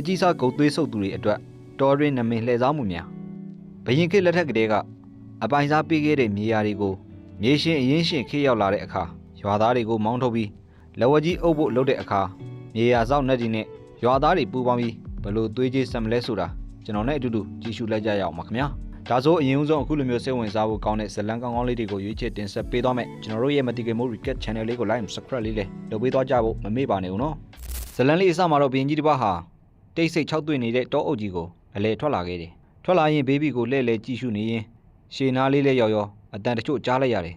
အမျက်ကြီးစားဂုတ်သွေးဆုပ်သူတွေအတွက်တော်ရင်းနမင်လှည့်စားမှုများဘရင်ခေတ်လက်ထက်ကတည်းကအပိုင်စားပေးခဲ့တဲ့မြေယာတွေကိုမြေရှင်အရင်ရှင်ခေတ်ရောက်လာတဲ့အခါရွာသားတွေကိုမောင်းထုတ်ပြီးလက်ဝကြီးအုပ်ဖို့လုပ်တဲ့အခါမြေယာစောက်နှက်ကြီးနဲ့ရွာသားတွေပူးပေါင်းပြီးဘယ်လို့သွေးကြီးဆက်မလဲဆိုတာကျွန်တော်နဲ့အတူတူကြည့်ရှုလိုက်ကြရအောင်ပါခင်ဗျာဒါဆိုအရင်ဦးဆုံးအခုလိုမျိုးစိတ်ဝင်စားဖို့ကောင်းတဲ့ဇလန်ကောင်းကောင်းလေးတွေကိုရွေးချယ်တင်ဆက်ပေးသွားမယ်ကျွန်တော်တို့ရဲ့ Matical Mo Recap Channel လေးကို like and subscribe လေးလည်းလုပ်ပေးသွားကြဖို့မမေ့ပါနဲ့ဦးနော်ဇလန်လေးအစမှာတော့ဘရင်ကြီးတစ်ပါးဟာ တိတ်ဆိတ်၆တွေ့နေတဲ့တောအုပ်ကြီးကိုအလဲထွက်လာခဲ့တယ်ထွက်လာရင်ဘေဘီကိုလှည့်လဲကြည့်ရှုနေရင်ရှေနာလေးလဲရောက်ရောအတန်တချို့ကြားလိုက်ရတယ်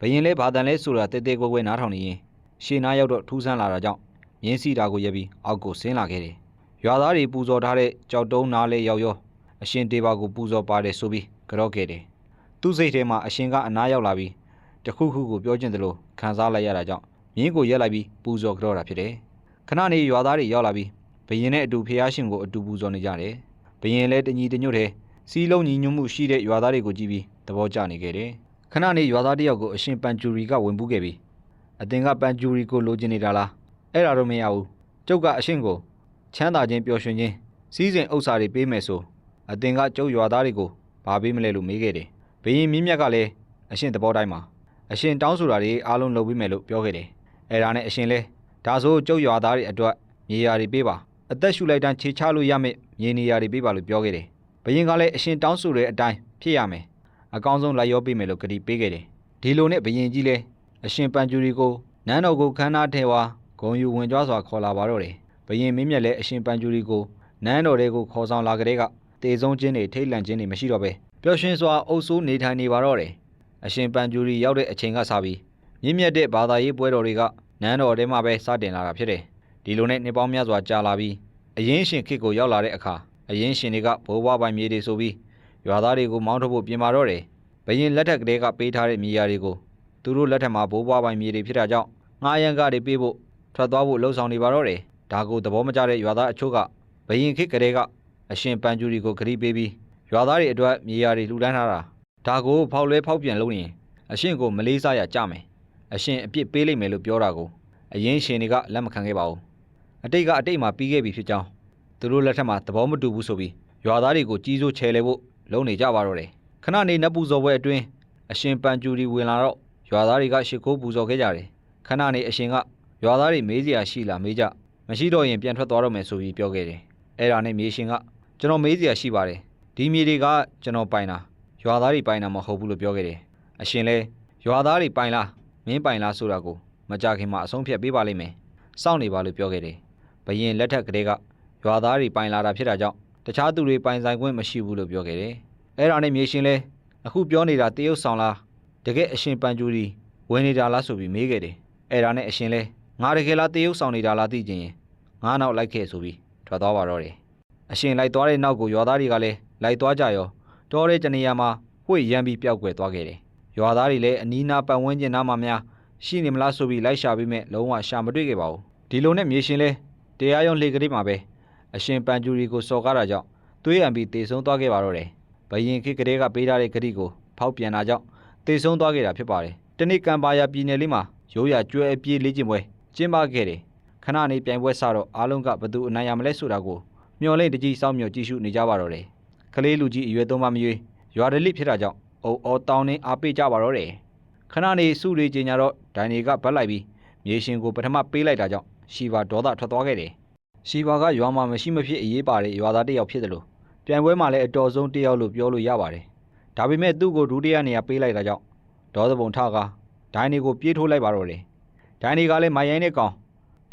ဘရင်လဲဘာတန်လဲဆိုတာတဲတဲကွဲကွဲနားထောင်နေရင်ရှေနာရောက်တော့ထူးဆန်းလာတာကြောင့်မြင်းစီတာကိုရက်ပြီးအောက်ကိုဆင်းလာခဲ့တယ်ရွာသားတွေပူဇော်ထားတဲ့ကြောက်တုံးနားလဲရောက်ရောအရှင်တေပါကိုပူဇော်ပါတယ်ဆိုပြီးကြော့ခဲ့တယ်သူ့စိတ်ထဲမှာအရှင်ကအနားရောက်လာပြီးတခုခုကိုပြောချင်တယ်လို့ခံစားလိုက်ရတာကြောင့်မြင်းကိုရက်လိုက်ပြီးပူဇော်ကြော့တာဖြစ်တယ်ခဏနေရွာသားတွေရောက်လာပြီး ဘရင်နဲ့အတူဖះရှင်ကိုအတူပူဇော်နေကြတယ်ဘရင်လည်းတညီတညွတ်တယ်စီးလုံးညီညွတ်မှုရှိတဲ့ရွာသားတွေကိုကြည့်ပြီးသဘောကျနေခဲ့တယ်ခဏနေရွာသားတစ်ယောက်ကိုအရှင်ပန်ကျူရီကဝင်ပူးခဲ့ပြီးအတင်ကပန်ကျူရီကိုလိုချင်နေတာလားအဲ့ဒါတော့မရဘူးကျုပ်ကအရှင်ကိုချမ်းသာခြင်းပျော်ရွှင်ခြင်းစီးစိမ်ဥစ္စာတွေပေးမယ်ဆိုအတင်ကကျုပ်ရွာသားတွေကိုဘာပေးမလဲလို့မေးခဲ့တယ်ဘရင်မြင့်မြတ်ကလည်းအရှင်သဘောတိုင်းမှာအရှင်တောင်းဆိုတာတွေအားလုံးလုပ်ပေးမယ်လို့ပြောခဲ့တယ်အဲ့ဒါနဲ့အရှင်လဲဒါဆိုကျုပ်ရွာသားတွေအတွက်မြေယာတွေပေးပါ အသက်ရှူလိုက်တန်းခြေချလို့ရမယ့်မြေနေရာတွေပေးပါလို့ပြောခဲ့တယ်ဘရင်ကလည်းအရှင်တောင်းဆိုတဲ့အတိုင်းဖြစ်ရမယ်အကောင်းဆုံးလိုက်ရောပေးမယ်လို့ကတိပေးခဲ့တယ်ဒီလိုနဲ့ဘရင်ကြီးလဲအရှင်ပန်ကျူရီကိုနန်းတော်ကိုခန်းနာထဲဝါဂုံယူဝင်ကြွားစွာခေါ်လာပါတော့တယ်ဘရင်မင်းမြတ်လည်းအရှင်ပန်ကျူရီကိုနန်းတော်ထဲကိုခေါ်ဆောင်လာကြတဲ့ကတေဆုံးခြင်းတွေထိတ်လန့်ခြင်းတွေမရှိတော့ပဲပျော်ရွှင်စွာအုပ်စိုးနေထိုင်နေပါတော့တယ်အရှင်ပန်ကျူရီရောက်တဲ့အချိန်ကစပြီးမြင့်မြတ်တဲ့ဘာသာရေးပွဲတော်တွေကနန်းတော်ထဲမှာပဲစတင်လာတာဖြစ်တယ်ဒီလိုနဲ့နှစ်ပေါင်းများစွာကြာလာပြီး အရင်ရှင်ခေတ်ကိုရောက်လာတဲ့အခါအရင်ရှင်တွေကဘိုးဘွားပိုင်မြေတွေဆိုပြီးရွာသားတွေကိုမောင်းထုတ်ဖို့ပြင်ပါတော့တယ်ဘရင်လက်ထက်ကလေးကပေးထားတဲ့မြေယာတွေကိုသူတို့လက်ထက်မှာဘိုးဘွားပိုင်မြေတွေဖြစ်တာကြောင့်ငှားရန်ကတွေပေးဖို့ထွက်သွားဖို့လှုံ့ဆော်နေပါတော့တယ်ဒါကိုသဘောမကျတဲ့ရွာသားအချို့ကဘရင်ခေတ်ကလေးကအရှင်ပန်ကျူရီကိုဂရီပေးပြီးရွာသားတွေအတွက်မြေယာတွေလှူဒန်းထားတာဒါကိုဖောက်လဲဖောက်ပြန်လုပ်ရင်အရှင်ကိုမလေးစားရကြမယ်အရှင်အပြစ်ပေးလိုက်မယ်လို့ပြောတာကိုအရင်ရှင်တွေကလက်မခံခဲ့ပါဘူး အတိတ်ကအတိတ်မှာပြီးခဲ့ပြီဖြစ်ကြောင်းသူတို့လက်ထက်မှာသဘောမတူဘူးဆိုပြီးရွာသားတွေကိုကြီးစိုးချဲလဲဖို့လုပ်နေကြပါတော့တယ်ခဏနေနတ်ပူဇော်ပွဲအတွင်းအရှင်ပန်ကျူရီဝင်လာတော့ရွာသားတွေကရှ िख ိုးပူဇော်ခဲ့ကြတယ်ခဏနေအရှင်ကရွာသားတွေမေးစရာရှိလားမေးကြမရှိတော့ရင်ပြန်ထွက်သွားတော့မယ်ဆိုပြီးပြောခဲ့တယ်အဲ့ဒါနဲ့မြေရှင်ကကျွန်တော်မေးစရာရှိပါတယ်ဒီမြေတွေကကျွန်တော်ပိုင်တာရွာသားတွေပိုင်တာမဟုတ်ဘူးလို့ပြောခဲ့တယ်အရှင်လဲရွာသားတွေပိုင်လားမင်းပိုင်လားဆိုတာကိုမကြခင်မှာအဆုံးဖြတ်ပေးပါလိမ့်မယ်စောင့်နေပါလို့ပြောခဲ့တယ် ဘရင်လက်ထက်ကလေးကရွာသားတွေပိုင်လာတာဖြစ်တာကြောင့်တခြားသူတွေပိုင်ဆိုင်ခွင့်မရှိဘူးလို့ပြောခဲ့တယ်အဲ့ဒါနဲ့မြေရှင်လဲအခုပြောနေတာတရုတ်ဆောင်လားတကယ်အရှင်ပန်ကျူရီဝင်နေတာလားဆိုပြီးမေးခဲ့တယ်အဲ့ဒါနဲ့အရှင်လဲငါတကယ်လားတရုတ်ဆောင်နေတာလားသိချင်ရင်ငါနောက်လိုက်ခဲ့ဆိုပြီးထွက်သွားပါတော့တယ်အရှင်လိုက်သွားတဲ့နောက်ကိုရွာသားတွေကလည်းလိုက်သွားကြရောတောတဲ့တနေရာမှာဝှေ့ရမ်းပြီးပျောက်ကွယ်သွားခဲ့တယ်ရွာသားတွေလည်းအနီးနားပတ်ဝန်းကျင်နားမှာများရှိနေမလားဆိုပြီးလိုက်ရှာပြီးမဲ့လုံးဝရှာမတွေ့ခဲ့ပါဘူးဒီလိုနဲ့မြေရှင်လဲ တရားရုံးလေကလေးမှာပဲအရှင်ပန်ကျူရီကိုစော်ကားတာကြောင့်သွေးအံပြီးတေဆုံးသွားခဲ့ပါတော့တယ်ဘယင်ခေတ်ကလေးကပေးထားတဲ့ဂရီကိုဖောက်ပြန်တာကြောင့်တေဆုံးသွားခဲ့တာဖြစ်ပါတယ်တနေ့ကံပါယာပြည်နယ်လေးမှာရိုးရာကျွဲအပြေးလေးကျင်ပွဲကျင်းပခဲ့တယ်ခဏနေပြိုင်ပွဲစတော့အားလုံးကဘသူအနိုင်ရမလဲဆိုတာကိုမျော်လင့်တကြီးစောင့်မျှော်ကြည့်ရှုနေကြပါတော့တယ်ကလေးလူကြီးအရွယ်သုံးပါမရွေးရွာဒလိဖြစ်တာကြောင့်အုံအော်တောင်းနေအားပေးကြပါတော့တယ်ခဏနေစုတွေကျင်ညာတော့ဒိုင်နေကဗတ်လိုက်ပြီးမြေရှင်ကိုပထမပေးလိုက်တာကြောင့် ရှီဗာဒေါသထွက်သွားခဲ့တယ်ရှီဗာကရွာမှာမရှိမဖြစ်အရေးပါတဲ့ရွာသားတစ်ယောက်ဖြစ်တယ်လို့ပြိုင်ပွဲမှာလည်းအတော်ဆုံးတစ်ယောက်လို့ပြောလို့ရပါတယ်ဒါပေမဲ့သူ့ကိုဒုတိယနေရာပေးလိုက်တာကြောင့်ဒေါသပုံထကဒိုင်နေကိုပြေးထိုးလိုက်ပါတော့တယ်ဒိုင်နေကလည်းမိုင်ရိုင်းတဲ့ကောင်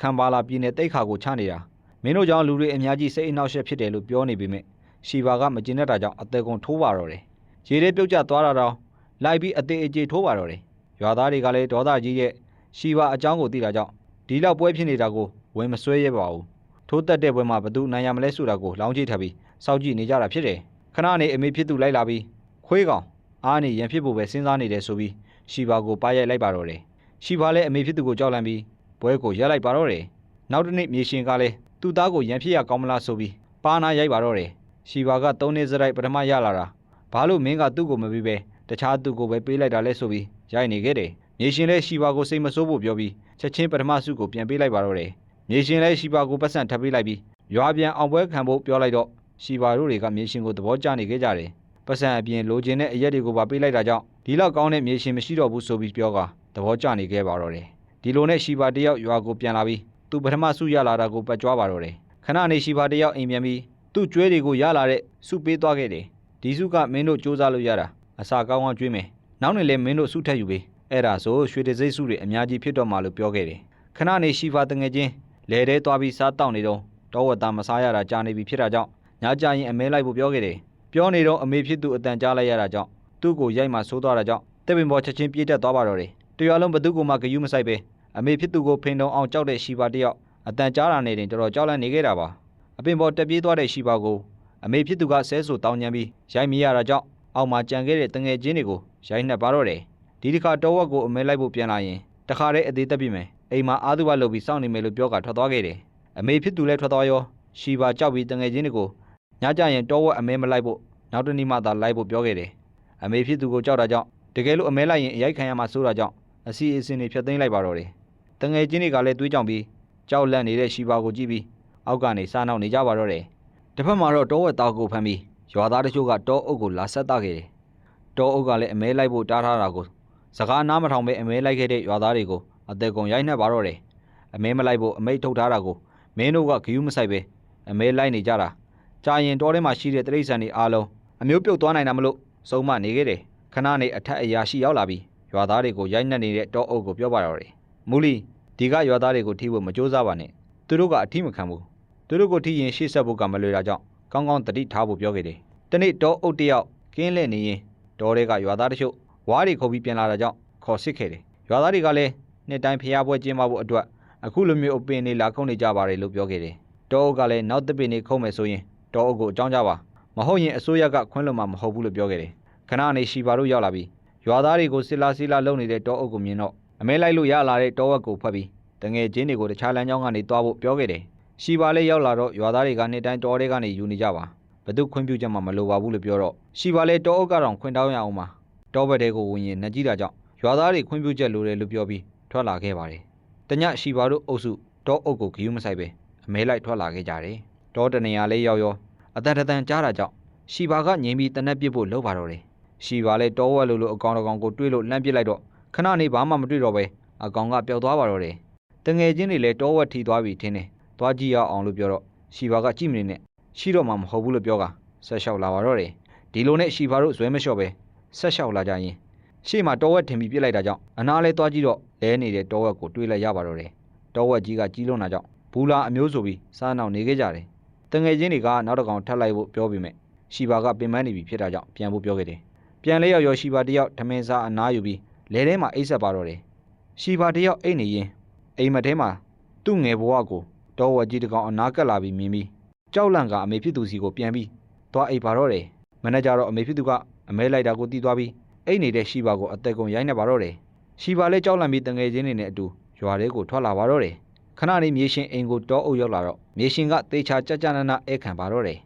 ခံပါလာပြည်နယ်တိတ်ခါကိုချနေတာမင်းတို့ကြောင့်လူတွေအများကြီးစိတ်အနှောက်အယှက်ဖြစ်တယ်လို့ပြောနေပေမဲ့ရှီဗာကမကျင်တတ်တာကြောင့်အသက်ကုန်ထိုးပါတော့တယ်ရေထဲပြုတ်ကျသွားတာတော့လိုက်ပြီးအသေးအကျေထိုးပါတော့တယ်ရွာသားတွေကလည်းဒေါသကြီးရဲ့ရှီဗာအကြောင်းကိုသိတာကြောင့် ဒီလောက်ပွဲဖြစ်နေတာကိုဝင်မဆွဲရပါဘူးထိုးတက်တဲ့ပွဲမှာဘသူနိုင်ရမလဲဆိုတာကိုလောင်းကြည့်ထပ်ပြီးစောင့်ကြည့်နေကြတာဖြစ်တယ်ခဏနေအမေဖြစ်သူလိုက်လာပြီးခွေးကောင်အားနေရန်ဖြစ်ဖို့ပဲစဉ်းစားနေတယ်ဆိုပြီးရှီဗာကိုပါရိုက်လိုက်ပါတော့တယ်ရှီဗာလည်းအမေဖြစ်သူကိုကြောက်လန့်ပြီးပွဲကိုရက်လိုက်ပါတော့တယ်နောက်တစ်နေ့မြေရှင်ကလည်းသူ့သားကိုရန်ဖြစ်ရကောင်းမလားဆိုပြီးပါနာရိုက်ပါတော့တယ်ရှီဗာက၃နှစ်စရိုက်ပထမရလာတာဘာလို့မင်းကသူ့ကိုမပြီးပဲတခြားသူကိုပဲပေးလိုက်တာလဲဆိုပြီးရိုက်နေခဲ့တယ်မြေရှင်လည်းရှီဗာကိုစိတ်မဆိုးဖို့ပြောပြီး ချက်ချင်းပထမဆုကိုပြန်ပေးလိုက်ပါတော့တယ်မြေရှင်လည်းရှီဗာကိုပတ်စံထပ်ပေးလိုက်ပြီးရွာပြန်အောင်ပွဲခံဖို့ပြောလိုက်တော့ရှီပါတို့တွေကမြေရှင်ကိုသဘောကျနေခဲ့ကြတယ်ပတ်စံအပြင်လိုချင်တဲ့အရက်တွေကိုပါပေးလိုက်တာကြောင့်ဒီလောက်ကောင်းတဲ့မြေရှင်မရှိတော့ဘူးဆိုပြီးပြောကသဘောကျနေခဲ့ပါတော့တယ်ဒီလိုနဲ့ရှီပါတယောက်ရွာကိုပြန်လာပြီးသူပထမဆုရလာတာကိုပတ်ကြွားပါတော့တယ်ခဏနေရှီပါတယောက်အိမ်ပြန်ပြီးသူ့ကျွဲတွေကိုရလာတဲ့ဆုပေးသွားခဲ့တယ်ဒီဆုကမင်းတို့စူးစမ်းလို့ရတာအစာကောင်းကောင်းကျွေးမယ်နောက်နေလဲမင်းတို့ဆုထက်ယူပေး အဲ့ဒါဆိုရွှေတစိမ့်ဆုတွေအများကြီးဖြစ်တော့မှလို့ပြောခဲ့တယ်ခဏနေရှီပါတငယ်ချင်းလဲတဲသွားပြီးစားတောက်နေတော့တောဝတ်သားမစားရတာကြာနေပြီဖြစ်တာကြောင့်ညကြရင်အမဲလိုက်ဖို့ပြောခဲ့တယ်ပြောနေတော့အမေဖြစ်သူအတန်ကြားလိုက်ရတာကြောင့်သူ့ကိုရိုက်မှဆိုးသွားတာကြောင့်တက်ပင်ပေါ်ချက်ချင်းပြေးတက်သွားပါတော့တယ်တရွာလုံးဘသူ့ကိုမှဂယုမဆိုင်ပဲအမေဖြစ်သူကိုဖိန်တုံအောင်ကြောက်တဲ့ရှီပါတယောက်အတန်ကြားတာနေတင်တော်တော်ကြောက်လန့်နေခဲ့တာပါအပင်ပေါ်တက်ပြေးသွားတဲ့ရှီပါကိုအမေဖြစ်သူကဆဲဆူတောင်းညံပြီးရိုက်မိရတာကြောင့်အောက်မှာကြံခဲ့တဲ့တငယ်ချင်းတွေကိုရိုက်နှက်ပါတော့တယ် ဒီတစ်ခါတောဝက်ကိုအမဲလိုက်ဖို့ပြန်လာရင်တခါတည်းအသေးတက်ပြီမယ်အိမ်မှာအာသူဘလုပ်ပြီးစောင့်နေမယ်လို့ပြောကထွက်သွားခဲ့တယ်အမေဖြစ်သူလည်းထွက်သွားရောရှီပါကြောက်ပြီးတငယ်ချင်းတွေကိုညကြရင်တောဝက်အမဲမလိုက်ဖို့နောက်တနေ့မှသာလိုက်ဖို့ပြောခဲ့တယ်အမေဖြစ်သူကိုကြောက်တာကြောင့်တကယ်လို့အမဲလိုက်ရင်အရိုက်ခံရမှာစိုးတာကြောင့်အစီအစဉ်တွေဖျက်သိမ်းလိုက်ပါတော့တယ်တငယ်ချင်းတွေကလည်းတွေးကြောင်ပြီးကြောက်လန့်နေတဲ့ရှီပါကိုကြည့်ပြီးအောက်ကနေစားနောက်နေကြပါတော့တယ်တစ်ဖက်မှာတော့တောဝက်သားကိုဖမ်းပြီးရွာသားတချို့ကတောအုပ်ကိုလာဆက်တခဲ့တယ်တောအုပ်ကလည်းအမဲလိုက်ဖို့တားထားတာကို စကားနားမထောင်ပဲအမဲလိုက်ခဲ့တဲ့ရွာသားတွေကိုအသက်ကုန်ရိုက်နှက်ပါတော့တယ်အမဲမလိုက်ဖို့အမိတ်ထုတ်ထားတာကိုမင်းတို့ကဂယုမဆိုင်ပဲအမဲလိုက်နေကြတာကြာရင်တောထဲမှာရှိတဲ့တရိษံတွေအားလုံးအမျိုးပြုတ်သွားနိုင်တာမလို့စုံမနေခဲ့တယ်ခဏနေအထက်အရာရှိရောက်လာပြီးရွာသားတွေကိုရိုက်နှက်နေတဲ့တောအုပ်ကိုပြောပါတော့တယ်မူလီဒီကရွာသားတွေကိုထိဖို့မကြိုးစားပါနဲ့သူတို့ကအထိမခံဘူးသူတို့ကိုထိရင်ရှေ့ဆက်ဖို့ကမလွယ်တာကြောင့်ကောင်းကောင်းတတိထားဖို့ပြောခဲ့တယ်တနေ့တောအုပ်တယောက်ကင်းလဲနေရင်တောတွေကရွာသားတချို့ ဝါးတွေခုတ်ပြီးပြန်လာတာကြောင့်ခေါ်စစ်ခဲ့တယ်ရွာသားတွေကလည်းနှစ်တိုင်းဖျားပွဲကျင်းပဖို့အတွက်အခုလိုမျိုးအပင်တွေလာခုတ်နေကြပါတယ်လို့ပြောခဲ့တယ်တောအုပ်ကလည်းနောက်တစ်ပင်တွေခုတ်မယ်ဆိုရင်တောအုပ်ကိုအကြောင်းကြပါမဟုတ်ရင်အစိုးရကခွင့်လွှတ်မှာမဟုတ်ဘူးလို့ပြောခဲ့တယ်ခဏနေရှီပါတို့ရောက်လာပြီးရွာသားတွေကိုစစ်လာစစ်လာလုပ်နေတဲ့တောအုပ်ကိုမြင်တော့အမဲလိုက်လို့ရလာတဲ့တောဝက်ကိုဖတ်ပြီးတငယ်ချင်းတွေကိုတခြားလမ်းကြောင်းကနေတွားဖို့ပြောခဲ့တယ်ရှီပါလေးရောက်လာတော့ရွာသားတွေကနှစ်တိုင်းတောတွေကနေယူနေကြပါဘသူခွင့်ပြုချက်မှမလိုပါဘူးလို့ပြောတော့ရှီပါလေးတောအုပ်ကတော့ခွင့်တောင်းရအောင်ပါ တောဘက်တွေကိုဝင်ရင်နှကြည့်တာကြောင့်ရွာသားတွေခွင့်ပြုချက်လိုတယ်လို့ပြောပြီးထွက်လာခဲ့ပါတယ်တညရှီပါတို့အုပ်စုတောအုပ်ကိုဂယုမဆိုင်ပဲအမဲလိုက်ထွက်လာခဲ့ကြတယ်တောတနေရာလေးရောက်ရောအတန်တန်ကြားတာကြောင့်ရှီပါကငြိမ်ပြီးတနက်ပစ်ဖို့လှုပ်ပါတော့တယ်ရှီပါလည်းတောဝက်လိုလိုအကောင်တကောင်ကိုတွေးလို့လှမ်းပစ်လိုက်တော့ခဏနေဘာမှမတွေ့တော့ပဲအကောင်ကပျောက်သွားပါတော့တယ်တငယ်ချင်းတွေလည်းတောဝက်ထီသွားပြီထင်းတယ်သွားကြည့်ရအောင်လို့ပြောတော့ရှီပါကကြည့်မနေနဲ့ရှိတော့မှမဟုတ်ဘူးလို့ပြောကဆက်လျှောက်လာပါတော့တယ်ဒီလိုနဲ့ရှီပါတို့ဇွဲမလျှော့ပဲ ဆက်လျှောက်လာကြရင်ရှေ့မှာတောဝက်ထင်ပြီးပြစ်လိုက်တာကြောင့်အနားလဲသွားကြည့်တော့လဲနေတဲ့တောဝက်ကိုတွေးလိုက်ရပါတော့တယ်တောဝက်ကြီးကကြီးလွန်းတာကြောင့်ဘူးလာအမျိုးဆိုပြီးစားနောက်နေခဲ့ကြတယ်တငယ်ချင်းတွေကနောက်တစ်ကောင်ထပ်လိုက်ဖို့ပြောပြီးမြဲရှီပါကပင်ပန်းနေပြီဖြစ်တာကြောင့်ပြန်ဖို့ပြောခဲ့တယ်ပြန်လဲရောက်ရောရှီပါတယောက်ထမင်းစားအနားယူပြီးလဲထဲမှာအိတ်ဆက်ပါတော့တယ်ရှီပါတယောက်အိတ်နေရင်အိမ်မက်ထဲမှာသူ့ငယ်ဘဝကိုတောဝက်ကြီးတစ်ကောင်အနားကပ်လာပြီးမြင်ပြီးကြောက်လန့်ကအမေဖြစ်သူစီကိုပြန်ပြီးသွားအိတ်ပါတော့တယ်မန်နေဂျာတော့အမေဖြစ်သူက အမဲလိုက်တာကိုတီးသွားပြီးအိတ်နေတဲ့ရှီပါကိုအသက်ကုန်ရိုက်နေပါတော့တယ်ရှီပါလည်းကြောက်လန့်ပြီးတငယ်ချင်းတွေနဲ့အတူရွာထဲကိုထွက်လာပါတော့တယ်ခဏလေးမြေရှင်အိမ်ကိုတောအုပ်ရောက်လာတော့မြေရှင်ကတေချာကြကြနနအဲခံပါတော့တယ်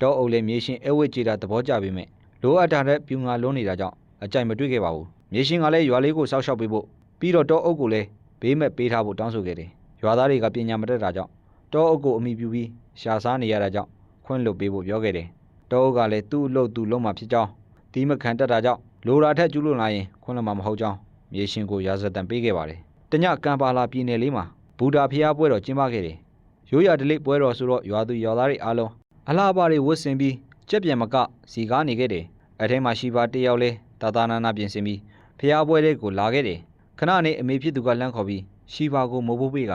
တောအုပ်လည်းမြေရှင်အဲဝစ်ကြည်တာသဘောကျပေမဲ့လိုအပ်တာတဲ့ပြူငါလုံးနေတာကြောင့်အကြိုက်မတွေ့ခဲ့ပါဘူးမြေရှင်ကလည်းရွာလေးကိုစောက်ရှောက်ပေးဖို့ပြီးတော့တောအုပ်ကိုလည်းဘေးမဲ့ပေးထားဖို့တောင်းဆိုခဲ့တယ်ရွာသားတွေကပညာမတတ်တာကြောင့်တောအုပ်ကိုအမိပြုပြီးရှာစားနေရတာကြောင့်ခွင့်လွတ်ပေးဖို့ပြောခဲ့တယ်တောအုပ်ကလည်းသူ့အလုပ်သူ့လုံးမှာဖြစ်ကြောင်း တီးမခံတတ်တာကြောင့်လိုရာထက်ကျူးလွန်လာရင်ခွင့်လွတ်မှာမဟုတ်ကြောင်းမြေရှင်ကိုရာဇသံပေးခဲ့ပါတယ်တညကံပါလာပြည်နယ်လေးမှာဘူတာဖျားပွဲတော်ကျင်းပခဲ့တယ်ရိုးရာဒလိပွဲတော်ဆိုတော့ရွာသူရွာသားတွေအားလုံးအလားပါတွေဝတ်ဆင်ပြီးကြက်ပြန်မကစီကားနေခဲ့တယ်အထဲမှာရှိပါတယောက်လဲတာတာနာနာပြင်ဆင်ပြီးဖျားပွဲလေးကိုလာခဲ့တယ်ခဏနေအမေဖြစ်သူကလန့်ခေါ်ပြီးရှိပါကိုမိုးဖို့ပေးက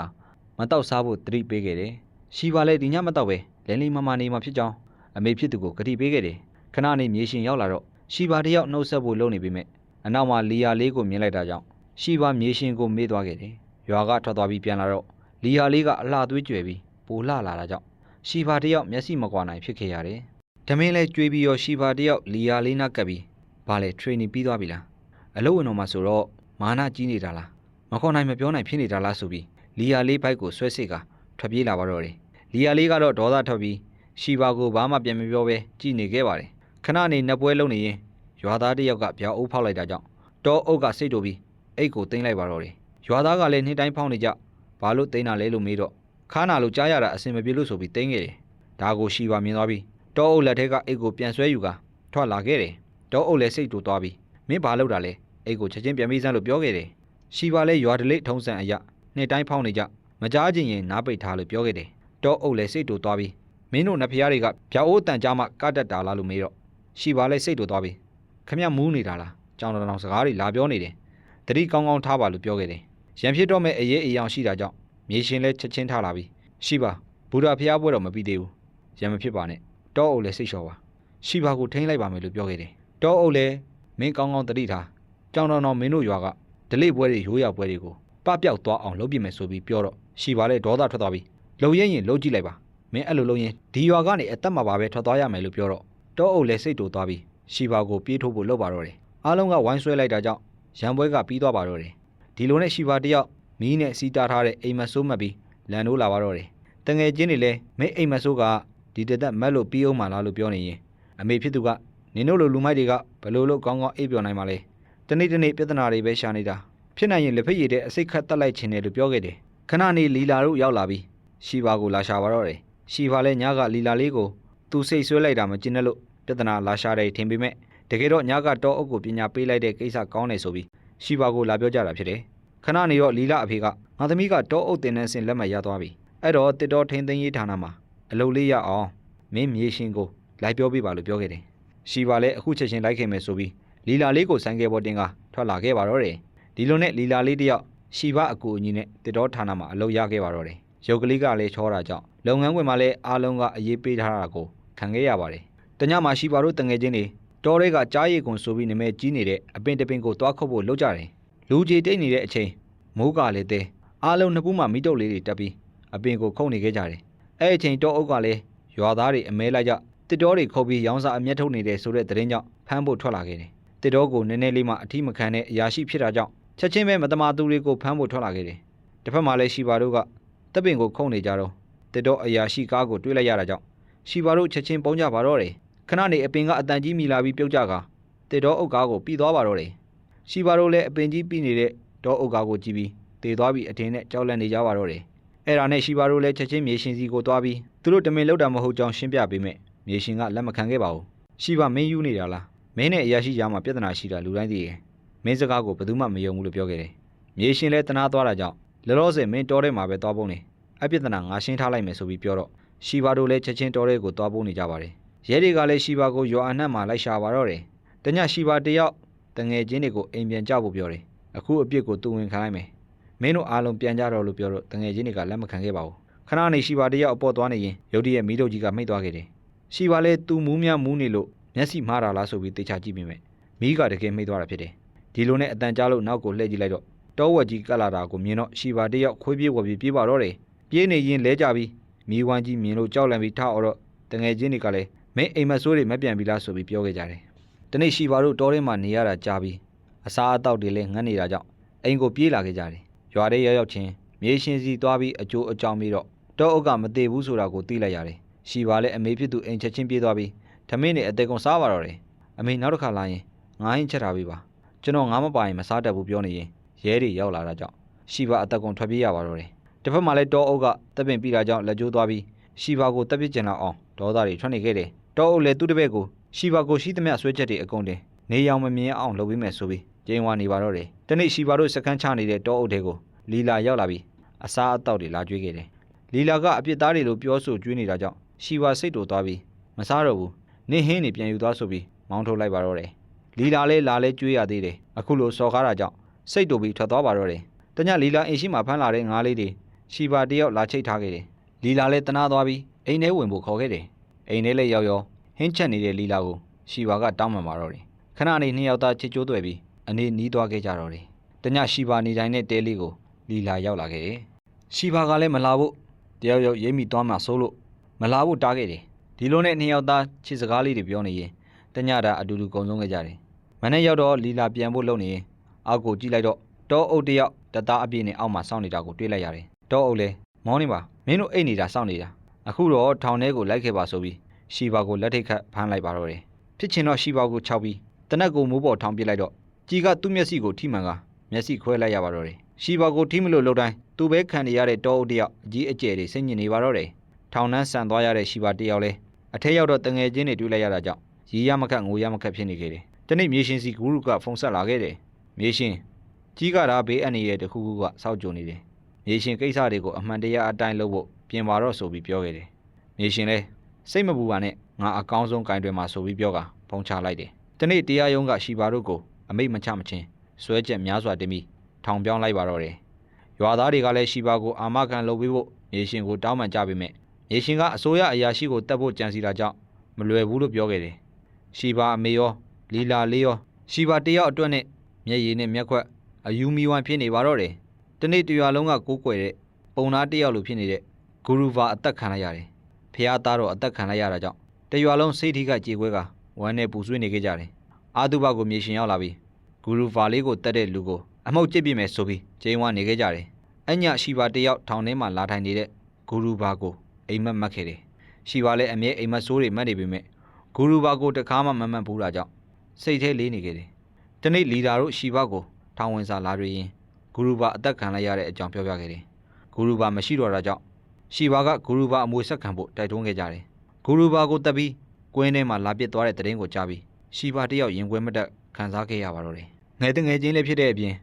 မတော့စားဖို့တတိပေးခဲ့တယ်ရှိပါလဲဒီညမတော့ပဲလဲလေးမမနေမှာဖြစ်ကြောင်းအမေဖြစ်သူကိုဂတိပေးခဲ့တယ်ခဏနေမြေရှင်ရောက်လာတော့ ရှိပါတယောက်နှုတ်ဆက်ဖို့လုပ်နေပေမဲ့အနောက်မှာလီယာလေးကိုမြင်လိုက်တာကြောင့်ရှိပါမြေရှင်ကိုမေးသွားခဲ့တယ်ရွာကထွက်သွားပြီးပြန်လာတော့လီယာလေးကအလှသွေးကြွယ်ပြီးပိုလှလာတာကြောင့်ရှိပါတယောက်မျက်စိမကွာနိုင်ဖြစ်ခဲ့ရတယ်။ဓမင်းလဲကြွေးပြီးရောရှိပါတယောက်လီယာလေးနာကပ်ပြီးဘာလဲ training ပြီးသွားပြီလား။အလုပ်ဝင်တော်မှာဆိုတော့မာနကြီးနေတာလား။မခေါ်နိုင်မပြောနိုင်ဖြစ်နေတာလားဆိုပြီးလီယာလေးဘိုက်ကိုဆွဲစစ်ကထွက်ပြေးလာပါတော့တယ်။လီယာလေးကတော့ဒေါသထွက်ပြီးရှိပါကိုဘာမှပြန်မပြောပဲကြည်နေခဲ့ပါတယ်။ ခဏနေနှစ်ပွဲလုံးနေရင်ရွာသားတယောက်ကပြောင်းအုပ်ဖောက်လိုက်တာကြောင့်တောအုပ်ကစိတ်တူပြီးအိတ်ကိုတင်းလိုက်ပါတော့တယ်။ရွာသားကလည်းနှစ်တိုင်းဖောက်နေကြဘာလို့တိန်းတာလဲလို့မေးတော့ခါနာလို့ကြားရတာအဆင်မပြေလို့ဆိုပြီးတင်းခဲ့တယ်ဒါကိုရှီပါမြင်သွားပြီးတောအုပ်လက်ထက်ကအိတ်ကိုပြန်ဆွဲယူကထွက်လာခဲ့တယ်တောအုပ်လည်းစိတ်တူသွားပြီးမင်းဘာလုပ်တာလဲအိတ်ကိုချက်ချင်းပြန်ပြီးစမ်းလို့ပြောခဲ့တယ်ရှီပါလည်းရွာဒလိထုံးစံအရနှစ်တိုင်းဖောင်းနေကြမကြားချင်းရင်နားပိတ်ထားလို့ပြောခဲ့တယ်တောအုပ်လည်းစိတ်တူသွားပြီးမင်းတို့နှစ်ဖျားတွေကဗျာအိုးတန်ကြားမှကတတ်တာလားလို့မေးတော့ ရှီပါလည်းစိတ်တူသွားပြီးခမရမူးနေတာလားကြောင်တော်တော်စကားတွေလာပြောနေတယ်တတိကောင်းကောင်းထားပါလို့ပြောခဲ့တယ်ရံဖြစ်တော့မဲ့အရေးအယောင်ရှိတာကြောင့်မြေရှင်လည်းချက်ချင်းထားလာပြီးရှိပါဘူရာဖျားပွဲတော့မပြီးသေးဘူးရံမဖြစ်ပါနဲ့တောအုပ်လည်းစိတ်လျှော်ပါရှိပါကိုထိန်းလိုက်ပါမယ်လို့ပြောခဲ့တယ်တောအုပ်လည်းမင်းကောင်းကောင်းတတိထားကြောင်တော်တော်မင်းတို့ရွာကဒလိပွဲတွေရိုးရပွဲတွေကိုပပျောက်သွားအောင်လုပ်ပြမယ်ဆိုပြီးပြောတော့ရှိပါလေဒေါသထွက်သွားပြီးလုံရင်ရင်လှုပ်ကြည့်လိုက်ပါမင်းအဲ့လိုလုပ်ရင်ဒီရွာကနေအသက်မှာပါပဲထွက်သွားရမယ်လို့ပြောတော့ တောအုပ်လည်းစိတ်တူသွားပြီးရှိပါကိုပြေးထိုးဖို့လုပ်ပါတော့တယ်အားလုံးကဝိုင်းဆွဲလိုက်တာကြောင့်ရံပွဲကပြီးသွားပါတော့တယ်ဒီလိုနဲ့ရှိပါတယောက်မီးနဲ့စီးတားထားတဲ့အိမ်မဆိုးမှတ်ပြီးလန်နိုးလာပါတော့တယ်တငယ်ချင်းတွေလည်းမင်းအိမ်မဆိုးကဒီတသက်မက်လို့ပြီးအောင်မှလားလို့ပြောနေရင်အမေဖြစ်သူကနင်တို့လိုလူမိုက်တွေကဘလို့လို့ကောင်းကောင်းအိပ်ပျော်နိုင်ပါလဲတနေ့တနေ့ပြဿနာတွေပဲရှာနေတာဖြစ်နိုင်ရင်လက်ဖက်ရည်တဲ့အစိတ်ခတ်တက်လိုက်ခြင်းတယ်လို့ပြောခဲ့တယ်ခဏနေလီလာတို့ရောက်လာပြီးရှီပါကိုလာရှာပါတော့တယ်ရှီပါလည်းညကလီလာလေးကိုသူစိတ်ဆွဲလိုက်တာမကျင်တဲ့လို့ ပြဿနာလာရှာတယ်ထင်ပေမဲ့တကယ်တော့ညကတော့အုပ်ကိုပညာပေးလိုက်တဲ့ကိစ္စကောင်းတယ်ဆိုပြီးရှီပါကိုလာပြောကြတာဖြစ်တယ်ခဏနေတော့လီလာအဖေကငါသမီးကတော့အုပ်တင်တဲ့ဆင်လက်မှတ်ရသွားပြီအဲ့တော့တစ်တော်ထိန်သိမ်းရေးဌာနမှာအလုပ်လေးရအောင်မင်းမြေရှင်ကိုလိုက်ပြောပြပါလို့ပြောခဲ့တယ်ရှီပါလည်းအခုချက်ချင်းလိုက်ခဲ့မယ်ဆိုပြီးလီလာလေးကိုဆိုင်ကယ်ပေါ်တင်ကထွက်လာခဲ့ပါတော့တယ်ဒီလိုနဲ့လီလာလေးတယောက်ရှီပါအကူအညီနဲ့တစ်တော်ဌာနမှာအလုပ်ရခဲ့ပါတော့တယ်ရုပ်ကလေးကလည်းချောတာကြောင့်လုပ်ငန်းခွင်မှာလည်းအားလုံးကအရေးပေးထားတာကိုခံခဲ့ရပါတယ် တညမှာရှီပါတို့တငယ်ချင်းတွေတော်တွေကကြားရည်ကုန်ဆိုပြီးနာမည်ကြီးနေတဲ့အပင်တပင်ကိုတွားခုတ်ဖို့လုပ်ကြတယ်လူကြီးတိတ်နေတဲ့အချိန်မိုးကလည်းတဲအားလုံးနှစ်ပူးမှမိတုပ်လေးတွေတက်ပြီးအပင်ကိုခုတ်နေခဲ့ကြတယ်အဲ့အချိန်တောအုပ်ကလည်းရွာသားတွေအမဲလိုက်ကြတစ်တော်တွေခုတ်ပြီးရောင်းစားအမျက်ထုတ်နေတဲ့ဆိုတဲ့သတင်းကြောင့်ဖမ်းဖို့ထွက်လာခဲ့တယ်တစ်တော်ကိုနည်းနည်းလေးမှအထီးမခံတဲ့အရာရှိဖြစ်တာကြောင့်ချက်ချင်းပဲမတမာသူတွေကိုဖမ်းဖို့ထွက်လာခဲ့တယ်တစ်ဖက်မှာလည်းရှီပါတို့ကတပ်ပင်ကိုခုတ်နေကြတော့တစ်တော်အရာရှိကားကိုတွေးလိုက်ရတာကြောင့်ရှီပါတို့ချက်ချင်းပုံကြပါတော့တယ် ခဏနေအပင်ကအတန်ကြီးမိလာပြီးပြုတ်ကြကတစ်တော်အုပ်ကားကိုပြီးသွားပါတော့တယ်ရှီပါတို့လည်းအပင်ကြီးပြီးနေတဲ့ဒေါအုပ်ကားကိုကြည့်ပြီးတေသွားပြီးအထင်နဲ့ကြောက်လန့်နေကြပါတော့တယ်အဲ့ဒါနဲ့ရှီပါတို့လည်းချက်ချင်းမြေရှင်စီကိုသွားပြီးသူတို့တမင်လောက်တာမဟုတ်ကြောင်းရှင်းပြပေးမယ်မြေရှင်ကလက်မခံခဲ့ပါဘူးရှီပါမင်းယူနေတာလားမင်းနဲ့အရာရှိကြားမှာပြဿနာရှိတာလူတိုင်းသိတယ်မင်းစကားကိုဘယ်သူမှမယုံဘူးလို့ပြောခဲ့တယ်မြေရှင်လည်းတနာသွားတာကြောင့်လောလောဆယ်မင်းတော်ထဲမှာပဲသွားဖို့နေအပြဿနာငါရှင်းထားလိုက်မယ်ဆိုပြီးပြောတော့ရှီပါတို့လည်းချက်ချင်းတော်ထဲကိုသွားဖို့နေကြပါတယ် ရဲတွေကလည်းရှီပါကိုရွာအနှံ့မှာလိုက်ရှာပါတော့တယ်တညရှီပါတယောက်တငယ်ချင်းတွေကိုအိမ်ပြန်ကြဖို့ပြောတယ်အခုအပြစ်ကိုသူဝင်ခံလိုက်မယ်မင်းတို့အားလုံးပြန်ကြတော့လို့ပြောတော့တငယ်ချင်းတွေကလက်မခံခဲ့ပါဘူးခဏနေရှီပါတယောက်အပေါ်သွားနေရင်ရုတ်တရက်မီးတို့ကြီးကမှိတ်သွားခဲ့တယ်ရှီပါလည်းသူမူးမြမူးနေလို့မျက်စိမှားတာလားဆိုပြီးတေချာကြည့်မိမယ်မီးကတကယ်မှိတ်သွားတာဖြစ်တယ်ဒီလိုနဲ့အတန်ကြားလို့နောက်ကိုလှည့်ကြည့်လိုက်တော့တောဝက်ကြီးကတ်လာတာကိုမြင်တော့ရှီပါတယောက်ခွေးပြေးဝက်ပြေးပြေးပါတော့တယ်ပြေးနေရင်လဲကြပြီးမီးဝမ်းကြီးမြင်လို့ကြောက်လန့်ပြီးထအော်တော့တငယ်ချင်းတွေကလည်း မင်းအိမ်မဆိုးတွေမပြန်ပြီလားဆိုပြီးပြောခဲ့ကြတယ်တနေ့ရှီပါတို့တောထဲမှာနေရတာကြားပြီးအစားအသောက်တွေလည်းငတ်နေတာကြောင့်အိမ်ကိုပြေးလာခဲ့ကြတယ်ရွာထဲရောက်ရောက်ချင်းမြေရှင်စီသွားပြီးအကျိုးအကြောင်းပြီးတော့တောအုပ်ကမသေးဘူးဆိုတာကိုသိလိုက်ရတယ်ရှီပါလည်းအမေဖြစ်သူအိမ်ချက်ချင်းပြေးသွားပြီးထမင်းနဲ့အသေးကုန်စားပါတော့တယ်အမေနောက်တစ်ခါလာရင်ငားရင်ချက်ထားပေးပါကျွန်တော်ငားမပါရင်မစားတတ်ဘူးပြောနေရင်ရဲတွေရောက်လာတာကြောင့်ရှီပါအသက်ကုန်ထွက်ပြေးရပါတော့တယ်တစ်ဖက်မှာလည်းတောအုပ်ကတပ်ပင်ပြီးတာကြောင့်လက်ကျိုးသွားပြီးရှီပါကိုတပ်ပစ်ကျင်လာအောင်ဒေါသတွေထွက်နေခဲ့တယ် တောအုပ်လည်းသူ့တပည့်ကိုရှီပါကိုရှိသမျှဆွဲချက်တွေအကုန်တင်နေရောင်မမြင်အောင်လုပ်ပေးမယ်ဆိုပြီးကျင်းဝါနေပါတော့တယ်တနေ့ရှီပါတို့စကန်းချနေတဲ့တောအုပ်တွေကိုလီလာရောက်လာပြီးအစားအသောက်တွေလာကျွေးခဲ့တယ်လီလာကအပြစ်သားတွေလိုပြောဆိုကျွေးနေတာကြောင့်ရှီပါစိတ်တူသွားပြီးမစားတော့ဘူးနေဟင်းနေပြန်ယူသွားဆိုပြီးမောင်းထုတ်လိုက်ပါတော့တယ်လီလာလည်းလာလဲကျွေးရသေးတယ်အခုလိုစော်ကားတာကြောင့်စိတ်တူပြီးထွက်သွားပါတော့တယ်တညလီလာအိမ်ရှိမှဖမ်းလာတဲ့ငါးလေးတွေရှီပါတယောက်လာချိတ်ထားခဲ့တယ်လီလာလည်းတနာသွားပြီးအိမ်ထဲဝင်ဖို့ခေါ်ခဲ့တယ် အိမ်ထဲလည်းရောက်ရောဟင်းချက်နေတဲ့လီလာကိုရှီပါကတောင်းပန်ပါတော့တယ်ခဏနေနှစ်ယောက်သားချစ်ချိုးသွဲပြီးအနေနီးသွားခဲ့ကြတော့တယ်တညရှီပါနေတိုင်းနဲ့တဲလေးကိုလီလာရောက်လာခဲ့တယ်ရှီပါကလည်းမလာဖို့တယောက်ယောက်ရိပ်မိသွားမှစိုးလို့မလာဖို့တားခဲ့တယ်ဒီလိုနဲ့နှစ်ယောက်သားချစ်စကားလေးတွေပြောနေရင်တညတာအတူတူကုံဆုံးခဲ့ကြတယ်မနေ့ရောက်တော့လီလာပြန်ဖို့လုပ်နေရင်အောက်ကိုကြည့်လိုက်တော့တောအုပ်တယောက်တသားအပြည့်နဲ့အောက်မှာစောင့်နေတာကိုတွေ့လိုက်ရတယ်တောအုပ်လည်းမောင်းနေပါမင်းတို့အိတ်နေတာစောင့်နေတာ အခုတော့ထောင်ထဲကိုလိုက်ခဲ့ပါဆိုပြီးရှီပါကိုလက်ထိတ်ခတ်ဖမ်းလိုက်ပါတော့တယ်ဖြစ်ချင်တော့ရှီပါကိုခြောက်ပြီးတနက်ကိုမိုးပေါ်ထောင်ပစ်လိုက်တော့ကြီးကသူ့မျက်စိကိုထိမှန်ကမျက်စိခွဲလိုက်ရပါတော့တယ်ရှီဘာကိုထိမလို့လှုပ်တိုင်းသူပဲခံနေရတဲ့တောအုပ်တစ်ယောက်အကြီးအကျယ်တွေစိတ်ညစ်နေပါတော့တယ်ထောင်နှန်းဆန်သွားရတဲ့ရှီဘာတစ်ယောက်လဲအထက်ရောက်တော့တငယ်ချင်းတွေတွေ့လိုက်ရတာကြောင့်ရီရမခတ်ငိုရမခတ်ဖြစ်နေခဲ့တယ်တနေ့မြေရှင်စီဂူရုကဖုန်းဆက်လာခဲ့တယ်မြေရှင်ကြီးကတာဘေးအန္တရာယ်တစ်ခုခုကစောက်ကြုံနေတယ်မြေရှင်ကိစ္စတွေကိုအမှန်တရားအတိုင်းလုပ်ဖို့ ပြင်ပါတော့ဆိုပြီးပြောခဲ့တယ်မြေရှင်လဲစိတ်မပူပါနဲ့ငါအကောင်းဆုံးကင်တွင်မှာဆိုပြီးပြောကဖုန်းချလိုက်တယ်တနေ့တရားရုံးကရှီဘာတို့ကိုအမိတ်မချမချင်းဆွဲချက်များစွာတင်ပြီးထောင်ပြောင်းလိုက်ပါတော့တယ်ရွာသားတွေကလည်းရှီဘာကိုအာမခံလုပ်ပေးဖို့မြေရှင်ကိုတောင်းပန်ကြပေမဲ့မြေရှင်ကအစိုးရအရာရှိကိုတတ်ဖို့ကြံစီတာကြောင့်မလွယ်ဘူးလို့ပြောခဲ့တယ်။ရှီဘာအမေရောလီလာလေးရောရှီဘာတယောက်အတွက်နဲ့မျက်ရည်နဲ့မျက်ခွက်အယူမီဝမ်ဖြစ်နေပါတော့တယ်။တနေ့တရွာလုံးကကိုးကွယ်တဲ့ပုံသားတယောက်လိုဖြစ်နေတဲ့ ဂူရူဗာအသက်ခံလိုက်ရတယ်။ဖះသားတော့အသက်ခံလိုက်ရတာကြောင့်တရွာလုံးစိတ်ထိကကြေခွဲကဝမ်းနဲ့ပူဆွေးနေကြကြတယ်။အာတုဘကိုမြေရှင်ရောက်လာပြီးဂူရူဗာလေးကိုတတ်တဲ့လူကိုအမှုတ်ကျစ်ပြစ်မယ်ဆိုပြီးကျင်းဝါနေခဲ့ကြတယ်။အညရှီဘာတယောက်ထောင်ထဲမှာလာထိုင်နေတဲ့ဂူရူဘာကိုအိမ်မက်မက်ခဲ့တယ်။ရှီဘာလည်းအမြဲအိမ်မက်ဆိုးတွေမက်နေပေမဲ့ဂူရူဘာကိုတခါမှမမတ်ဘူးတာကြောင့်စိတ်ထဲလေးနေခဲ့တယ်။တနေ့လီဒါတို့ရှီဘာကိုထောင်ဝင်စာလာတွေရင်ဂူရူဘာအသက်ခံလိုက်ရတဲ့အကြောင်းပြောပြခဲ့တယ်။ဂူရူဘာမရှိတော့တာကြောင့် ရှီဘာကဂူရူဘာအမွေဆက်ခံဖို့တိုက်တွန်းခဲ့ကြတယ်။ဂူရူဘာကိုတက်ပြီးကွင်းထဲမှာလာပစ်သွားတဲ့တဲ့ရင်ကိုကြားပြီးရှီဘာတယောက်ရင်ခွဲမတက်ခံစားခဲ့ရပါတော့တယ်။ငယ်တငယ်ချင်းလေးဖြစ်တဲ့အပြင်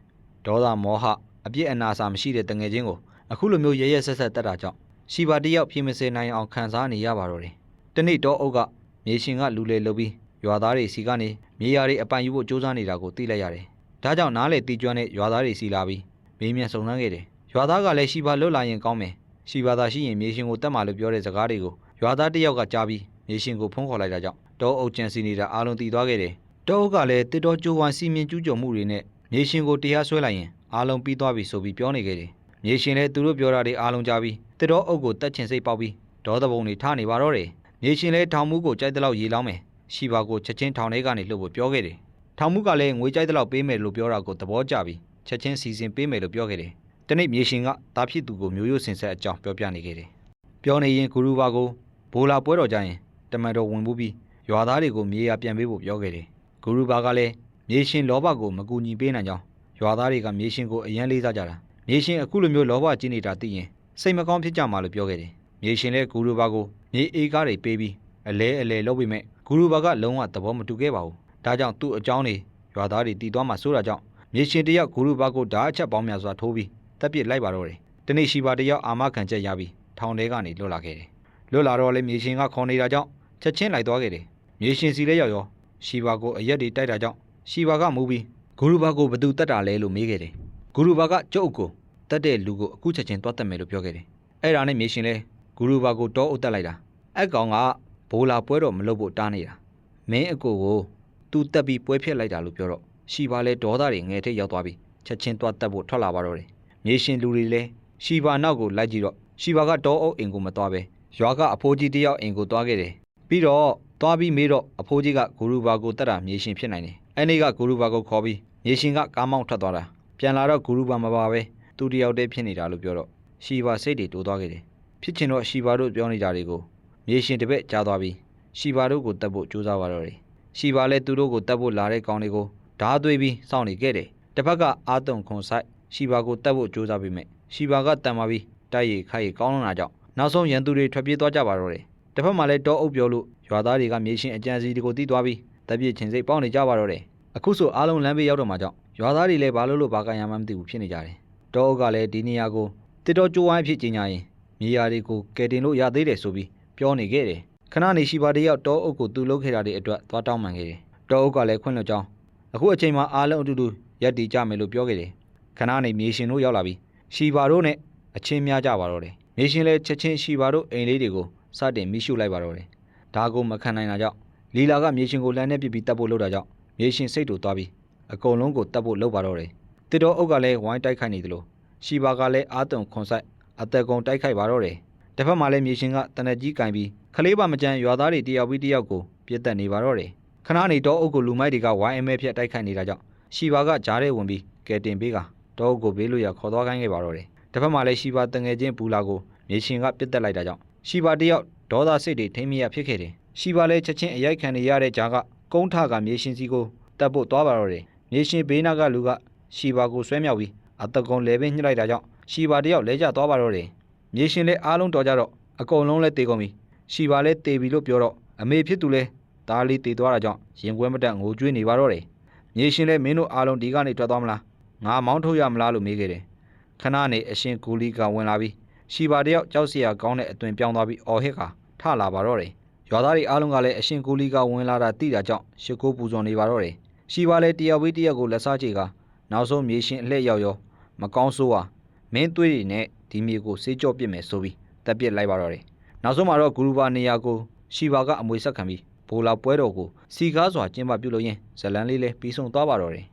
ဒေါသမောဟအပြစ်အနာစာမရှိတဲ့တငယ်ချင်းကိုအခုလိုမျိုးရဲရဲဆက်ဆက်တက်တာကြောင့်ရှီဘာတယောက်ပြင်မစင်နိုင်အောင်ခံစားနေရပါတော့တယ်။တနေ့တော့အုပ်ကမြေရှင်ကလူလေလုပ်ပြီးရွာသားတွေစီကနေမြေယာတွေအပိုင်ယူဖို့စူးစမ်းနေတာကိုသိလိုက်ရတယ်။ဒါကြောင့်နားလေတီကျွမ်းတဲ့ရွာသားတွေစီလာပြီးမေးမြန်းစုံစမ်းခဲ့တယ်။ရွာသားကလည်းရှီဘာလွတ်လာရင်ကောင်းမယ်။ ရှီဘာသာရှိရင်မြေရှင်ကိုတတ်မှလို့ပြောတဲ့စကားတွေကိုရွာသားတယောက်ကကြားပြီးမြေရှင်ကိုဖုန်းခေါ်လိုက်တာကြောင့်တောအုပ်ကျန်စီနေတာအားလုံးတည်သွားခဲ့တယ်။တောအုပ်ကလည်းတစ်တော်ကြိုးဝိုင်းစီမင်းကျူးကျော်မှုတွေနဲ့မြေရှင်ကိုတရားစွဲလိုက်ရင်အားလုံးပြီးသွားပြီဆိုပြီးပြောနေခဲ့တယ်။မြေရှင်လည်းသူတို့ပြောတာတွေအားလုံးကြားပြီးတစ်တော်အုပ်ကိုတက်ချင်စိတ်ပေါက်ပြီးဒေါသဘုံတွေထားနေပါတော့တယ်။မြေရှင်လည်းထောင်မှုကိုကြိုက်တဲ့လောက်ရေလောင်းမယ်။ရှီဘာကိုချက်ချင်းထောင်ထဲကနေလှုပ်ဖို့ပြောခဲ့တယ်။ထောင်မှုကလည်းငွေကြိုက်တဲ့လောက်ပေးမယ်လို့ပြောတာကိုသဘောကျပြီးချက်ချင်းစီစဉ်ပေးမယ်လို့ပြောခဲ့တယ်။ တနေ့မြေရှင်ကတာဖြစ်သူကိုမျိုးရိုးစင်ဆက်အကြောင်းပြောပြနေခဲ့တယ်။ပြောနေရင်ဂူရူဘာကိုဘိုလာပွဲတော်ကြရင်တမန်တော်ဝင်မှုပြီးရွာသားတွေကိုမြေယာပြန်ပေးဖို့ပြောခဲ့တယ်။ဂူရူဘာကလည်းမြေရှင်လောဘကိုမကူညီပေးနိုင်ကြောင်းရွာသားတွေကမြေရှင်ကိုအယမ်းလေးစားကြတာမြေရှင်အခုလိုမျိုးလောဘကြီးနေတာသိရင်စိတ်မကောင်းဖြစ်ကြမှာလို့ပြောခဲ့တယ်မြေရှင်လည်းဂူရူဘာကိုမြေအေကားတွေပေးပြီးအလဲအလဲလုပ်ပြီးမဲ့ဂူရူဘာကလုံးဝသဘောမတူခဲ့ပါဘူးဒါကြောင့်သူ့အကြောင်းတွေရွာသားတွေတီးသွားမှဆိုတာကြောင့်မြေရှင်တယောက်ဂူရူဘာကိုဓာတ်အချက်ပေါင်းများစွာထိုးပြီး တက်ပစ်လိုက်ပါတော့တယ်တနေ့ရှိပါတယောက်အာမခံချက်ရပြီးထောင်ထဲကနေလွတ်လာခဲ့တယ်လွတ်လာတော့လေမြေရှင်ကခေါ်နေတာကြောင့်ချက်ချင်းလိုက်သွားခဲ့တယ်မြေရှင်စီလဲရောက်ရောရှိပါကိုအရက်တွေတိုက်တာကြောင့်ရှိပါကမူပြီးဂူရူဘာကိုဘသူတက်တာလဲလို့မေးခဲ့တယ်ဂူရူဘာကကျုပ်ကိုတက်တဲ့လူကိုအခုချက်ချင်းတွားတက်မယ်လို့ပြောခဲ့တယ်အဲ့ဒါနဲ့မြေရှင်လဲဂူရူဘာကိုတောအုပ်တက်လိုက်တာအဲ့ကောင်ကဘိုးလာပွဲတော်မလုပ်ဖို့တားနေတာမင်းအကိုကိုသူတက်ပြီးပွဲဖြစ်လိုက်တာလို့ပြောတော့ရှီပါလဲဒေါသတွေငယ်ထိတ်ရောက်သွားပြီးချက်ချင်းတွားတက်ဖို့ထွက်လာပါတော့တယ် မြေရှင်လူတွေလဲရှီပါနောက်ကိုလိုက်ကြည့်တော့ရှီပါကတောအုပ်အိမ်ကိုမသွားပဲရွာကအဖိုးကြီးတယောက်အိမ်ကိုသွားခဲ့တယ်ပြီးတော့သွားပြီးမေးတော့အဖိုးကြီးကဂူရူဘာကိုတက်တာမြေရှင်ဖြစ်နိုင်တယ်အဲ့ဒီကဂူရူဘာကိုခေါ်ပြီးမြေရှင်ကကားမောင်းထွက်သွားတာပြန်လာတော့ဂူရူဘာမပါပဲသူတယောက်တည်းဖြစ်နေတာလို့ပြောတော့ရှီပါစိတ်တွေတိုးသွားခဲ့တယ်ဖြစ်ချင်တော့ရှီပါတို့ပြောနေကြတွေကိုမြေရှင်တပည့်ကြားသွားပြီးရှီပါတို့ကိုတက်ဖို့ကြိုးစားပါတော့တယ်ရှီပါလည်းသူတို့ကိုတက်ဖို့လာတဲ့ကောင်တွေကိုဓာသွေးပြီးစောင့်နေခဲ့တယ်တစ်ဖက်ကအာတုံခွန်ဆိုင် ရှီပါကိုတက်ဖို့ကြိုးစားပြီးမဲ့ရှီပါကတန်ပါပြီးတိုက်ရီခိုက်ရီကောင်းလာတာကြောင့်နောက်ဆုံးရန်သူတွေထွက်ပြေးသွားကြပါတော့တယ်တစ်ဖက်မှာလည်းတောအုပ်ပြောလို့ရွာသားတွေကမြေရှင်အကြံစီတွေကိုတီးသွားပြီးတပ်ပြစ်ချင်းစိတ်ပေါက်နေကြပါတော့တယ်အခုဆိုအားလုံးလမ်းဘေးရောက်တော့မှကြောင့်ရွာသားတွေလည်းဘာလို့လို့ဘာကရမှမသိဘူးဖြစ်နေကြတယ်တောအုပ်ကလည်းဒီနေရာကိုတစ်တော်ကြိုးဝိုင်းဖြစ်ကြီးညာရင်မြေယာတွေကိုကယ်တင်လို့ရသေးတယ်ဆိုပြီးပြောနေခဲ့တယ်ခဏနေရှိပါတယောက်တောအုပ်ကိုသူ့လုပ်ခဲ့တာတွေအတွက်သွားတောင်းပန်ခဲ့တယ်တောအုပ်ကလည်းခွင့်လွှတ်ကြောင်းအခုအချိန်မှာအားလုံးအတူတူရက်တည်ကြမယ်လို့ပြောခဲ့တယ် ခဏနေမြေရှင်တို့ရောက်လာပြီးရှီပါတို့နဲ့အချင်းများကြပါတော့တယ်မြေရှင်လည်းချက်ချင်းရှီပါတို့အိမ်လေးတွေကိုစတင်မိရှုလိုက်ပါတော့တယ်ဒါကိုမခံနိုင်တာကြောင့်လီလာကမြေရှင်ကိုလမ်းနဲ့ပြစ်ပြီးတပ်ဖို့လုပ်တာကြောင့်မြေရှင်စိတ်တူသွားပြီးအကုန်လုံးကိုတပ်ဖို့လုပ်ပါတော့တယ်တစ်တော်အုပ်ကလည်းဝိုင်းတိုက်ခိုက်နေသလိုရှီပါကလည်းအာတုံခွန်ဆိုင်အသက်ကုန်တိုက်ခိုက်ပါတော့တယ်တစ်ဖက်မှာလည်းမြေရှင်ကတနက်ကြီးကင်ပြီးခလေးပါမကြမ်းရွာသားတွေတယောက်ပြီးတယောက်ကိုပြစ်တက်နေပါတော့တယ်ခဏနေတော့အုပ်ကိုလူမိုက်တွေကဝိုင်းအမဲဖြတ်တိုက်ခိုက်နေတာကြောင့်ရှီပါကဂျားထဲဝင်ပြီးကဲတင်ပေးက တောအုပ်ကိုဘေးလို့ရခေါ်သွားခိုင်းခဲ့ပါတော့တယ်တစ်ဖက်မှာလည်းရှီပါတငယ်ချင်းပူလာကိုမြေရှင်ကပြစ်တက်လိုက်တာကြောင့်ရှီပါတယောက်ဒေါသစိတ်တွေထိမ့်မရဖြစ်ခဲ့တယ်ရှီပါလည်းချက်ချင်းအရိုက်ခံနေရတဲ့ဂျာကကုန်းထကမြေရှင်စီကိုတက်ဖို့သွားပါတော့တယ်မြေရှင်ဘေးနာကလူကရှီပါကိုဆွဲမြောက်ပြီးအတကုံလဲပင်ညှစ်လိုက်တာကြောင့်ရှီပါတယောက်လဲကျသွားပါတော့တယ်မြေရှင်လဲအားလုံးတော်ကြတော့အကုန်လုံးလဲတေကုန်ပြီရှီပါလဲတေပြီလို့ပြောတော့အမေဖြစ်သူလဲဒါလေးတေသွားတာကြောင့်ရင်ကွဲမတက်ငိုကြွေးနေပါတော့တယ်မြေရှင်လဲမင်းတို့အားလုံးဒီကနေထွက်သွားမလား ငါမောင်းထုတ်ရမလားလို့မေးခဲ့တယ်ခဏနေအရှင်ကိုလီကဝင်လာပြီးရှီပါတယောက်ကြောက်စရာကောင်းတဲ့အသွင်ပြောင်းသွားပြီးအော်ဟစ်ခါထလာပါတော့တယ်ရွာသားတွေအားလုံးကလည်းအရှင်ကိုလီကဝင်လာတာသိတာကြောင့်ရှ िख ိုးပူဇော်နေပါတော့တယ်။ရှီပါလဲတယောက်ဝေးတယောက်ကိုလက်စားချေကနောက်ဆုံးမြေရှင်အလှည့်ရောက်ရောမကောင်းဆိုးဟာမင်းသွေးတွေနဲ့ဒီမြေကိုစေးကြော့ပစ်မယ်ဆိုပြီးတက်ပစ်လိုက်ပါတော့တယ်။နောက်ဆုံးမှာတော့ဂူရူပါနေရာကိုရှီပါကအမွေဆက်ခံပြီးဘိုလာပွဲတော်ကိုစီကားစွာကျင်းပပြုလုပ်ရင်းဇလန်လေးလည်းပြီးဆုံးသွားပါတော့တယ်။